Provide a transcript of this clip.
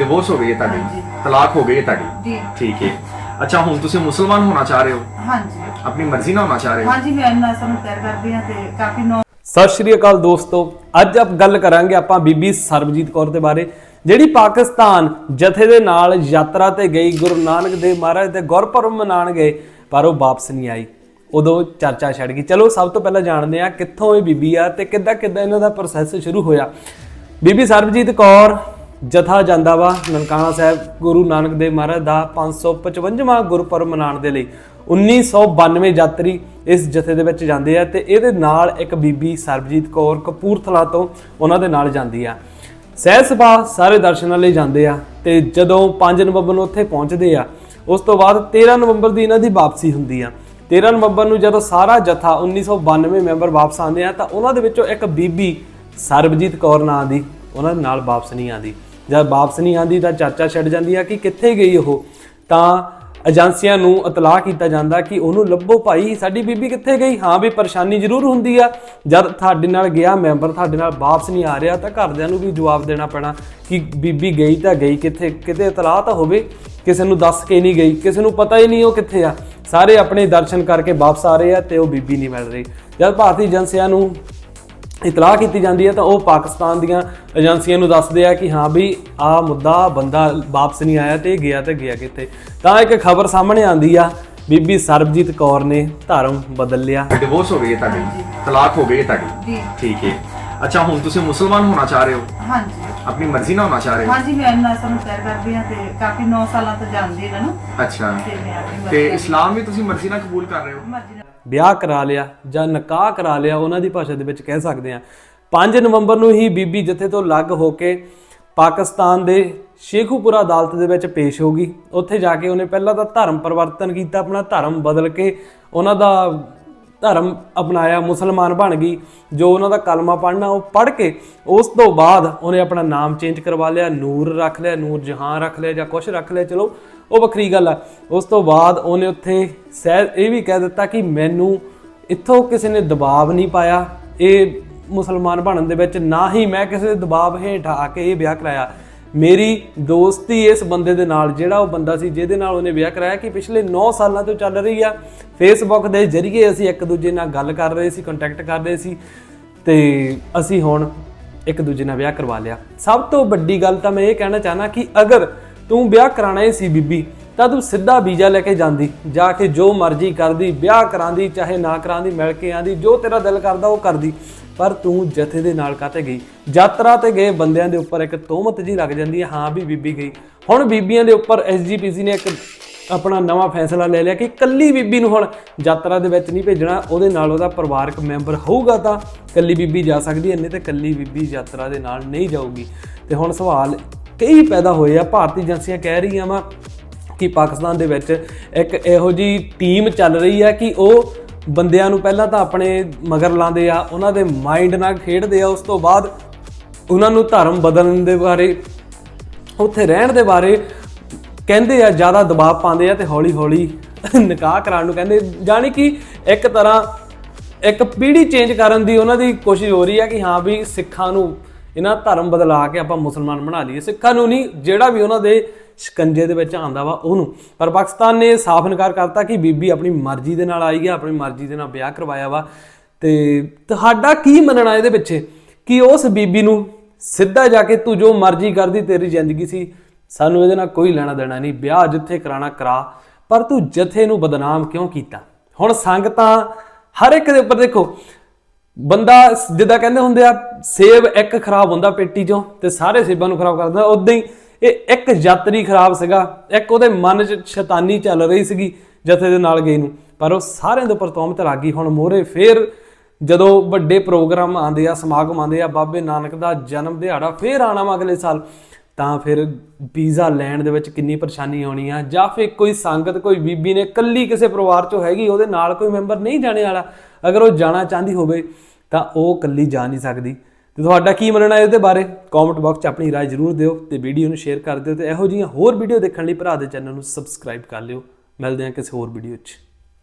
Divorce ਹੋ ਗਈ ਹੈ ਤੁਹਾਡੀ? ਹਾਂਜੀ। ਤਲਾਕ ਹੋ ਗਈ ਹੈ ਤੁਹਾਡੀ? ਜੀ। ਠੀਕ ਹੈ। ਅੱਛਾ ਹੁਣ ਤੁਸੀਂ ਮੁਸਲਮਾਨ ਹੋਣਾ ਚਾਹ ਰਹੇ ਹੋ? ਹਾਂਜੀ। ਆਪਣੀ ਮਰਜ਼ੀ ਨਾਲ ਹੋਣਾ ਚਾਹ ਰਹੇ ਹੋ? ਹਾਂਜੀ ਮੈਂ ਇਹਨਾਂ ਨੂੰ ਤਿਆਰ ਕਰਦੀ ਹਾਂ ਤੇ ਕਾਫੀ ਨੌ ਸਤਿ ਸ਼੍ਰੀ ਅਕਾਲ ਦੋਸਤੋ। ਅੱਜ ਆਪ ਗੱਲ ਕਰਾਂਗੇ ਆਪਾਂ ਬੀਬੀ ਸਰਬਜੀਤ ਕੌਰ ਦੇ ਬਾਰੇ ਜਿਹੜੀ ਪਾਕਿਸਤਾਨ ਜਥੇ ਦੇ ਨਾਲ ਯਾਤਰਾ ਤੇ ਗਈ ਗੁਰੂ ਨਾਨਕ ਦੇਵ ਮਹਾਰਾਜ ਦੇ ਗੁਰਪੁਰਬ ਮਨਾਉਣ ਗਏ ਪਰ ਉਹ ਵਾਪਸ ਨਹੀਂ ਆਈ। ਉਦੋਂ ਚਰਚਾ ਛੱਡ ਗਈ। ਚਲੋ ਸਭ ਤੋਂ ਪਹਿਲਾਂ ਜਾਣਦੇ ਆ ਕਿੱਥੋਂ ਇਹ ਬੀਬੀ ਆ ਤੇ ਕਿੱਦਾਂ ਕਿੱਦਾਂ ਇਹਨਾਂ ਦਾ ਪ੍ਰੋਸੈਸ ਸ਼ੁਰੂ ਹੋਇਆ। ਬੀਬੀ ਸਰਬਜੀਤ ਕੌਰ ਜਥਾ ਜਾਂਦਾ ਵਾ। ਨਨਕਾਣਾ ਸਾਹਿਬ ਗੁਰੂ ਨਾਨਕ ਦੇਵ ਮਹਾਰਾਜ ਦਾ 555ਵਾਂ ਗੁਰਪੁਰਬ ਮਨਾਉਣ ਦੇ ਲਈ 1992 ਯਾਤਰੀ ਇਸ ਜਥੇ ਦੇ ਵਿੱਚ ਜਾਂਦੇ ਆ ਤੇ ਇਹਦੇ ਨਾਲ ਇੱਕ ਬੀਬੀ ਸਰਬਜੀਤ ਕੌਰ ਕਪੂਰਥਲਾ ਤੋਂ ਉਹਨਾਂ ਦੇ ਨਾਲ ਜਾਂਦੀ ਆ। ਸਹਿਜ ਸਭਾ ਸਾਰੇ ਦਰਸ਼ਨਾਂ ਲਈ ਜਾਂਦੇ ਆ ਤੇ ਜਦੋਂ 5 ਨਵੰਬਰ ਨੂੰ ਉੱਥੇ ਪਹੁੰਚਦੇ ਆ, ਉਸ ਤੋਂ ਬਾਅਦ 13 ਨਵੰਬਰ ਦੀ ਇਹਨਾਂ ਦੀ ਵਾਪਸੀ ਹੁੰਦੀ ਆ। 13 ਨਵੰਬਰ ਨੂੰ ਜਦੋਂ ਸਾਰਾ ਜਥਾ 1992 ਮੈਂਬਰ ਵਾਪਸ ਆਉਂਦੇ ਆ ਤਾਂ ਉਹਨਾਂ ਦੇ ਵਿੱਚੋਂ ਇੱਕ ਬੀਬੀ ਸਰਬਜੀਤ ਕੌਰ ਨਾਂ ਦੀ ਉਹਨਾਂ ਦੇ ਨਾਲ ਵਾਪਸ ਨਹੀਂ ਆਉਂਦੀ। ਜਦ ਵਾਪਸ ਨਹੀਂ ਆਉਂਦੀ ਤਾਂ ਚਾਚਾ ਛੱਡ ਜਾਂਦੀ ਆ ਕਿ ਕਿੱਥੇ ਗਈ ਉਹ? ਤਾਂ ਏਜੰਸੀਆਂ ਨੂੰ ਇਤਲਾਹ ਕੀਤਾ ਜਾਂਦਾ ਕਿ ਉਹਨੂੰ ਲੱਭੋ ਭਾਈ, ਸਾਡੀ ਬੀਬੀ ਕਿੱਥੇ ਗਈ? ਹਾਂ ਵੀ ਪਰੇਸ਼ਾਨੀ ਜ਼ਰੂਰ ਹੁੰਦੀ ਆ। ਜਦ ਤੁਹਾਡੇ ਨਾਲ ਗਿਆ ਮੈਂਬਰ, ਤੁਹਾਡੇ ਨਾਲ ਵਾਪਸ ਨਹੀਂ ਆ ਰਿਹਾ ਤਾਂ ਘਰਦਿਆਂ ਨੂੰ ਵੀ ਜਵਾਬ ਦੇਣਾ ਪੈਣਾ ਕਿ ਬੀਬੀ ਗਈ ਤਾਂ ਗਈ, ਕਿੱਥੇ, ਕਿਤੇ ਇਤਲਾਹ ਤਾਂ ਹੋਵੇ। ਕਿਸੇ ਨੂੰ ਦੱਸ ਕੇ ਨਹੀਂ ਗਈ, ਕਿਸੇ ਨੂੰ ਪਤਾ ਹੀ ਨਹੀਂ ਉਹ ਕਿੱਥੇ ਆ। ਸਾਰੇ ਆਪਣੇ ਦਰਸ਼ਨ ਕਰਕੇ ਵਾਪਸ ਆ ਰਹੇ ਆ ਤੇ ਉਹ ਬੀਬੀ ਨਹੀਂ ਮਿਲ ਰਹੀ। ਜਦ ਭਾਰਤੀ ਏਜੰਸੀਆਂ ਨੂੰ ਇਤਲਾਹ ਕੀਤੀ ਜਾਂਦੀ ਹੈ ਤਾਂ ਉਹ ਪਾਕਿਸਤਾਨ ਦੀਆਂ ਏਜੰਸੀਆਂ ਨੂੰ ਦੱਸਦੇ ਆ ਕਿ ਹਾਂ ਵੀ ਆ ਮੁੱਦਾ ਬੰਦਾ ਵਾਪਸ ਨਹੀਂ ਆਇਆ ਤੇ ਗਿਆ ਤੇ ਗਿਆ ਕਿੱਥੇ। ਤਾਂ ਇੱਕ ਖਬਰ ਸਾਹਮਣੇ ਆਂਦੀ ਆ ਬੀਬੀ ਸਰਬਜੀਤ ਕੌਰ ਨੇ ਧਰਮ ਬਦਲ ਲਿਆ ਡਿਵੋਰਸ ਹੋ ਗਈ ਹੈ ਤੁਹਾਡੀ? ਤਲਾਕ ਹੋ ਗਈ ਹੈ ਤੁਹਾਡੀ? ਜੀ। ਠੀਕ ਹੈ। ਅੱਛਾ ਹੁਣ ਤੁਸੀਂ ਮੁਸਲਮਾਨ ਹੋਣਾ ਚਾਹ ਰਹੇ ਹੋ? ਹਾਂਜੀ। ਆਪਣੀ ਮਰਜ਼ੀ ਨਾਲ ਹੋਣਾ ਚਾਹ ਰਹੇ ਹੋ? ਹਾਂਜੀ ਮੈਂ ਇਹਨਾਂ ਨੂੰ ਤਿਆਰ ਕਰਦੀ ਹਾਂ ਤੇ ਕਾਫੀ 9 ਸਾਲਾਂ ਤੋਂ ਜਾਣਦੀ ਇਹਨਾਂ ਨੂੰ। ਅੱਛਾ। ਤੇ ਇਸਲਾਮ ਵੀ ਤੁਸੀਂ ਮਰਜ਼ੀ ਨਾਲ ਕਬੂਲ ਕਰ ਰਹੇ ਹੋ? ਮਰਜ਼ੀ ਨਾਲ ਵਿਆਹ ਕਰਾ ਲਿਆ ਜਾਂ ਨਿਕਾਹ ਕਰਾ ਲਿਆ, ਉਹਨਾਂ ਦੀ ਭਾਸ਼ਾ ਦੇ ਵਿੱਚ ਕਹਿ ਸਕਦੇ ਆ 5 ਨਵੰਬਰ ਨੂੰ ਹੀ ਬੀਬੀ ਜਥੇ ਤੋਂ ਅਲੱਗ ਹੋ ਕੇ ਪਾਕਿਸਤਾਨ ਦੇ ਸ਼ੇਖੂਪੁਰਾ ਅਦਾਲਤ ਦੇ ਵਿੱਚ ਪੇਸ਼ ਹੋ ਗਈ। ਉੱਥੇ ਜਾ ਕੇ ਉਹਨੇ ਪਹਿਲਾਂ ਤਾਂ ਧਰਮ ਪਰਿਵਰਤਨ ਕੀਤਾ, ਆਪਣਾ ਧਰਮ ਬਦਲ ਕੇ ਉਹਨਾਂ ਦਾ ਧਰਮ ਅਪਣਾਇਆ, ਮੁਸਲਮਾਨ ਬਣ ਗਈ, ਜੋ ਉਹਨਾਂ ਦਾ ਕਲਮਾ ਪੜ੍ਹਨਾ, ਉਹ ਪੜ੍ਹ ਕੇ ਉਸ ਤੋਂ ਬਾਅਦ ਉਹਨੇ ਆਪਣਾ ਨਾਮ ਚੇਂਜ ਕਰਵਾ ਲਿਆ, ਨੂਰ ਰੱਖ ਲਿਆ, ਨੂਰ ਜਹਾਂ ਰੱਖ ਲਿਆ ਜਾਂ ਕੁਝ ਰੱਖ ਲਿਆ, ਚਲੋ ਉਹ ਵੱਖਰੀ ਗੱਲ ਆ। ਉਸ ਤੋਂ ਬਾਅਦ ਉਹਨੇ ਉੱਥੇ ਸਹਿ, ਇਹ ਵੀ ਕਹਿ ਦਿੱਤਾ ਕਿ ਮੈਨੂੰ ਇੱਥੋਂ ਕਿਸੇ ਨੇ ਦਬਾਅ ਨਹੀਂ ਪਾਇਆ, ਇਹ ਮੁਸਲਮਾਨ ਬਣਨ ਦੇ ਵਿੱਚ ਨਾ ਹੀ ਮੈਂ ਕਿਸੇ ਦੇ ਦਬਾਅ ਹੇਠ ਆ ਕੇ ਇਹ ਵਿਆਹ ਕਰਾਇਆ। ਮੇਰੀ ਦੋਸਤੀ ਇਸ ਬੰਦੇ ਦੇ ਨਾਲ, ਜਿਹੜਾ ਉਹ ਬੰਦਾ ਸੀ, ਜਿਹਦੇ ਨਾਲ ਉਹਨੇ ਵਿਆਹ ਕਰਾਇਆ ਕਿ ਪਿਛਲੇ 9 ਸਾਲਾਂ ਤੋਂ ਚੱਲ ਰਹੀ ਆ। ਫੇਸਬੁੱਕ ਦੇ ਜ਼ਰੀਏ ਅਸੀਂ ਇੱਕ ਦੂਜੇ ਨਾਲ ਗੱਲ ਕਰ ਰਹੇ ਸੀ ਕੰਟੈਕਟ ਕਰ ਰਹੇ ਸੀ ਤੇ ਅਸੀਂ ਹੁਣ ਇੱਕ ਦੂਜੇ ਨਾਲ ਵਿਆਹ ਕਰਵਾ ਲਿਆ। ਸਭ ਤੋਂ ਵੱਡੀ ਗੱਲ ਤਾਂ ਮੈਂ ਇਹ ਕਹਿਣਾ ਚਾਹਨਾ ਕਿ ਅਗਰ ਤੂੰ ਵਿਆਹ ਕਰਾਣਾ ਹੀ ਸੀ ਬੀਬੀ ਤਾਂ ਤੂੰ ਸਿੱਧਾ ਵੀਜ਼ਾ ਲੈ ਕੇ ਜਾਂਦੀ, ਜਾ ਕੇ ਜੋ ਮਰਜ਼ੀ ਕਰਦੀ, ਵਿਆਹ ਕਰਾਂਦੀ, ਚਾਹੇ ਨਾ ਕਰਾਂਦੀ, ਮਿਲ ਕੇ ਆਂਦੀ, ਜੋ ਤੇਰਾ ਦਿਲ ਕਰਦਾ ਉਹ ਕਰਦੀ। ਪਰ ਤੂੰ ਜਥੇ ਦੇ ਨਾਲ ਕਾਤੇ ਗਈ? ਯਾਤਰਾ ਤੇ ਗਏ ਬੰਦਿਆਂ ਦੇ ਉੱਪਰ ਇੱਕ ਤੋਹਮਤ ਜੀ ਲੱਗ ਜਾਂਦੀ ਹੈ, ਹਾਂ ਵੀ ਬੀਬੀ ਗਈ। ਹੁਣ ਬੀਬੀਆਂ ਦੇ ਉੱਪਰ ਐਸਜੀਪੀਸੀ ਨੇ ਇੱਕ ਆਪਣਾ ਨਵਾਂ ਫੈਸਲਾ ਲੈ ਲਿਆ ਕਿ ਕੱਲੀ ਬੀਬੀ ਨੂੰ ਹੁਣ ਯਾਤਰਾ ਦੇ ਵਿੱਚ ਨਹੀਂ ਭੇਜਣਾ, ਉਹਦੇ ਨਾਲ ਉਹਦਾ ਪਰਿਵਾਰਕ ਮੈਂਬਰ ਹੋਊਗਾ ਤਾਂ ਕੱਲੀ ਬੀਬੀ ਜਾ ਸਕਦੀ ਹੈ, ਨਹੀਂ ਤੇ ਕੱਲੀ ਬੀਬੀ ਯਾਤਰਾ ਦੇ ਨਾਲ ਨਹੀਂ ਜਾਊਗੀ। ਤੇ ਹੁਣ ਸਵਾਲ ਕਈ ਪੈਦਾ ਹੋਏ ਆ, ਭਾਰਤੀ ਏਜੰਸੀਆਂ ਕਹਿ ਰਹੀਆਂ ਵਾ ਕਿ ਪਾਕਿਸਤਾਨ ਦੇ ਵਿੱਚ ਇੱਕ ਇਹੋ ਜੀ ਟੀਮ ਚੱਲ ਰਹੀ ਹੈ ਕਿ ਉਹ ਬੰਦਿਆਂ ਨੂੰ ਪਹਿਲਾਂ ਤਾਂ ਆਪਣੇ ਮਗਰ ਲਾਉਂਦੇ ਆ, ਉਹਨਾਂ ਦੇ ਮਾਈਂਡ ਨਾਲ ਖੇਡਦੇ ਆ, ਉਸ ਤੋਂ ਬਾਅਦ ਉਹਨਾਂ ਨੂੰ ਧਰਮ ਬਦਲਣ ਦੇ ਬਾਰੇ, ਉੱਥੇ ਰਹਿਣ ਦੇ ਬਾਰੇ ਕਹਿੰਦੇ ਆ, ਜ਼ਿਆਦਾ ਦਬਾਅ ਪਾਉਂਦੇ ਆ ਤੇ ਹੌਲੀ ਹੌਲੀ ਨਿਕਾਹ ਕਰਾਉਣ ਨੂੰ ਕਹਿੰਦੇ। ਜਾਣੀ ਕਿ ਇੱਕ ਤਰ੍ਹਾਂ ਇੱਕ ਪੀੜ੍ਹੀ ਚੇਂਜ ਕਰਨ ਦੀ ਉਹਨਾਂ ਦੀ ਕੋਸ਼ਿਸ਼ ਹੋ ਰਹੀ ਹੈ ਕਿ ਹਾਂ ਵੀ ਸਿੱਖਾਂ ਨੂੰ ਇਹਨਾਂ ਧਰਮ ਬਦਲਾ ਕੇ ਆਪਾਂ ਮੁਸਲਮਾਨ ਬਣਾ ਲਈਏ। ਸਿੱਖਾਂ ਨੂੰ ਨਹੀਂ, ਜਿਹੜਾ ਵੀ ਉਹਨਾਂ ਦੇ ਸ਼ਿਕੰਜੇ ਦੇ ਵਿੱਚ ਆਂਦਾ ਵਾ ਉਹਨੂੰ। ਪਰ ਪਾਕਿਸਤਾਨ ਨੇ ਸਾਫ਼ ਇਨਕਾਰ ਕਰਤਾ ਕਿ ਬੀਬੀ ਆਪਣੀ ਮਰਜ਼ੀ ਦੇ ਨਾਲ ਆਈ ਹੈ ਆਪਣੀ ਮਰਜ਼ੀ ਦੇ ਨਾਲ ਵਿਆਹ ਕਰਵਾਇਆ ਵਾ। ਤੇ ਤੁਹਾਡਾ ਕੀ ਮੰਨਣਾ ਇਹਦੇ ਪਿੱਛੇ? ਕਿ ਉਸ ਬੀਬੀ ਨੂੰ ਸਿੱਧਾ ਜਾ ਕੇ ਤੂੰ ਜੋ ਮਰਜ਼ੀ ਕਰਦੀ, ਤੇਰੀ ਜ਼ਿੰਦਗੀ ਸੀ, ਸਾਨੂੰ ਇਹਦੇ ਨਾਲ ਕੋਈ ਲੈਣਾ ਦੇਣਾ ਨਹੀਂ। ਵਿਆਹ ਜਿੱਥੇ ਕਰਾਣਾ ਕਰਾ। ਪਰ ਤੂੰ ਜਥੇ ਨੂੰ ਬਦਨਾਮ ਕਿਉਂ ਕੀਤਾ? ਹੁਣ ਸੰਗਤਾਂ ਹਰ ਇੱਕ ਦੇ ਉੱਪਰ ਦੇਖੋ, ਬੰਦਾ ਜਿੱਦਾਂ ਕਹਿੰਦੇ ਹੁੰਦੇ ਆ, ਸੇਬ ਇੱਕ ਖਰਾਬ ਹੁੰਦਾ ਪੇਟੀ ਚੋਂ ਤੇ ਸਾਰੇ ਸੇਬਾਂ ਨੂੰ ਖਰਾਬ ਕਰ ਦਿੰਦਾ। ਉਦਾਂ ਹੀ ਇਹ ਇੱਕ ਯਾਤਰੀ ਖਰਾਬ ਸੀਗਾ। ਇੱਕ ਉਹਦੇ ਮਨ 'ਚ ਸ਼ੈਤਾਨੀ ਚੱਲ ਰਹੀ ਸੀਗੀ ਜਥੇ ਦੇ ਨਾਲ ਗਈ ਨੂੰ। ਪਰ ਉਹ ਸਾਰਿਆਂ ਦੇ ਉੱਪਰ ਤੋਮਤ ਲੱਗ ਗਈ। ਹੁਣ ਮੋਰੇ ਫੇਰ ਜਦੋਂ ਵੱਡੇ ਪ੍ਰੋਗਰਾਮ ਆਉਂਦੇ ਆ, ਸਮਾਗਮ ਆਉਂਦੇ ਆ, ਬਾਬੇ ਨਾਨਕ ਦਾ ਜਨਮ ਦਿਹਾੜਾ ਫੇਰ ਆਣਾ ਵਾ ਅਗਲੇ ਸਾਲ, ਤਾਂ ਫਿਰ ਵੀਜ਼ਾ ਲੈਣ ਦੇ ਵਿੱਚ ਕਿੰਨੀ ਪਰੇਸ਼ਾਨੀ ਆਉਣੀ ਆ, ਜਾਂ ਫਿਰ ਕੋਈ ਸੰਗਤ, ਕੋਈ ਬੀਬੀ ਨੇ ਕੱਲੀ ਕਿਸੇ ਪਰਿਵਾਰ ਚੋਂ ਹੈਗੀ, ਉਹਦੇ ਨਾਲ ਕੋਈ ਮੈਂਬਰ ਨਹੀਂ ਜਾਣੇ ਵਾਲਾ। ਅਗਰ ਉਹ ਜਾਣਾ ਚਾਹੁੰਦੀ ਹੋਵੇ, ਤਾਂ ਉਹ ਕੱਲੀ ਜਾ ਨਹੀਂ ਸਕਦੀ। ਤੇ ਤੁਹਾਡਾ ਕੀ ਮੰਨਣਾ ਹੈ ਇਹਦੇ ਬਾਰੇ? ਕਮੈਂਟ ਬਾਕਸ 'ਚ ਆਪਣੀ ਰਾਏ ਜ਼ਰੂਰ ਦਿਓ ਤੇ ਵੀਡੀਓ ਨੂੰ ਸ਼ੇਅਰ ਕਰ ਦਿਓ ਤੇ ਇਹੋ ਜਿਹੀਆਂ ਹੋਰ ਵੀਡੀਓ ਦੇਖਣ ਲਈ ਭਰਾ ਦੇ ਚੈਨਲ ਨੂੰ ਸਬਸਕ੍ਰਾਈਬ ਕਰ ਲਿਓ। ਮਿਲਦੇ ਹਾਂ ਕਿਸੇ ਹੋਰ ਵੀਡੀਓ 'ਚ।